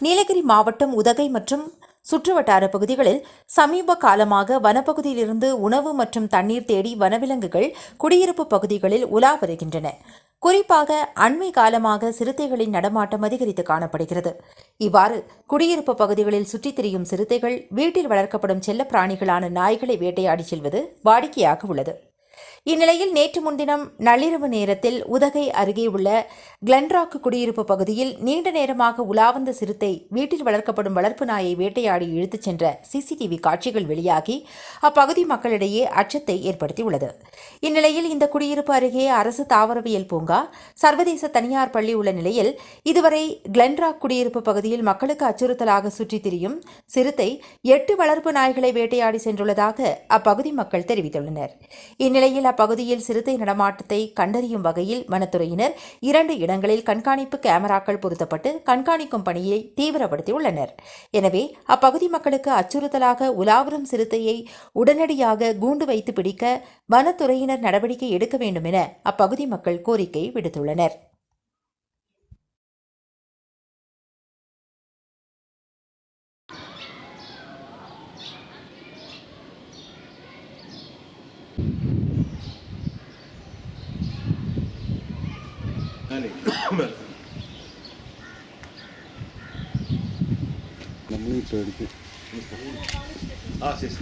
நீலகிரி மாவட்டம் உதகை மற்றும் சுற்றுவட்டார பகுதிகளில் சமீப காலமாக வனப்பகுதியிலிருந்து உணவு மற்றும் தண்ணீர் தேடி வனவிலங்குகள் குடியிருப்பு பகுதிகளில் உலா வருகின்றன. குறிப்பாக அண்மை காலமாக சிறுத்தைகளின் நடமாட்டம் அதிகரித்து காணப்படுகிறது. இவ்வாறு குடியிருப்பு பகுதிகளில் சுற்றித் திரியும் சிறுத்தைகள் வீட்டில் வளர்க்கப்படும் செல்ல பிராணிகளான நாய்களை வேட்டையாடி செல்வது வாடிக்கையாக உள்ளது. இந்நிலையில் நேற்று முன்தினம் நள்ளிரவு நேரத்தில் உதகை அருகே உள்ள கிளன்ராக் குடியிருப்பு பகுதியில் நீண்ட நேரமாக உலாவந்த சிறுத்தை வீட்டில் வளர்க்கப்படும் வளர்ப்பு நாயை வேட்டையாடி இழுத்துச் சென்ற சிசிடிவி காட்சிகள் வெளியாகி அப்பகுதி மக்களிடையே அச்சத்தை ஏற்படுத்தியுள்ளது. இந்நிலையில் இந்த குடியிருப்பு அருகே அரசு தாவரவியல் பூங்கா சர்வதேச தனியார் பள்ளி உள்ள நிலையில் இதுவரை கிளன்ராக் குடியிருப்பு பகுதியில் மக்களுக்கு அச்சுறுத்தலாக சுற்றித் திரியும் சிறுத்தை எட்டு வளர்ப்பு நாய்களை வேட்டையாடி சென்றுள்ளதாக அப்பகுதி மக்கள் தெரிவித்துள்ளனர். இந்நிலையில் அப்பகுதியில் சிறுத்தை நடமாட்டத்தை கண்டறியும் வகையில் வனத்துறையினர் இரண்டு இடங்களில் கண்காணிப்பு கேமராக்கள் பொருத்தப்பட்டு கண்காணிக்கும் பணியை தீவிரப்படுத்தியுள்ளனர். எனவே அப்பகுதி மக்களுக்கு அச்சுறுத்தலாக உலாவரும் சிறுத்தையை உடனடியாக கூண்டு வைத்து பிடிக்க வனத்துறையினர் நடவடிக்கை எடுக்க வேண்டும் என அப்பகுதி மக்கள் கோரிக்கை விடுத்துள்ளனர். நம்மளும் இப்போ எடுத்து Ah, sì, sì.